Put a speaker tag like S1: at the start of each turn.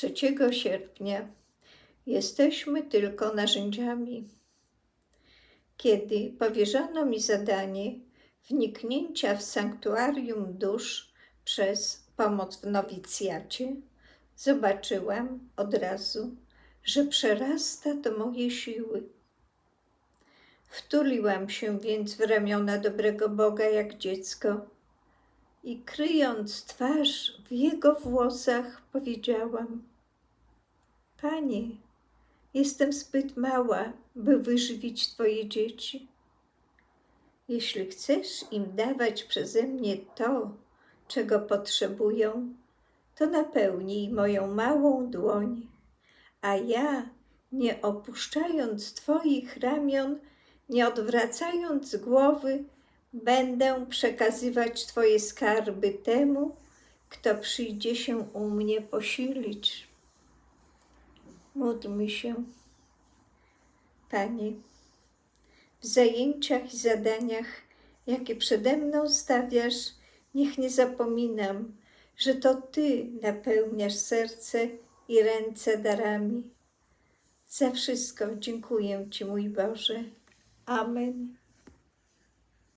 S1: 3 sierpnia jesteśmy tylko narzędziami. Kiedy powierzono mi zadanie wniknięcia w sanktuarium dusz przez pomoc w nowicjacie, zobaczyłam od razu, że przerasta to moje siły. Wtuliłam się więc w ramiona dobrego Boga jak dziecko i kryjąc twarz w jego włosach, powiedziałam: Panie, jestem zbyt mała, by wyżywić Twoje dzieci. Jeśli chcesz im dawać przeze mnie to, czego potrzebują, to napełnij moją małą dłoń, a ja, nie opuszczając Twoich ramion, nie odwracając głowy, będę przekazywać Twoje skarby temu, kto przyjdzie się u mnie posilić. Módlmy się. Panie, w zajęciach i zadaniach, jakie przede mną stawiasz, niech nie zapominam, że to Ty napełniasz serce i ręce darami. Za wszystko dziękuję Ci, mój Boże. Amen.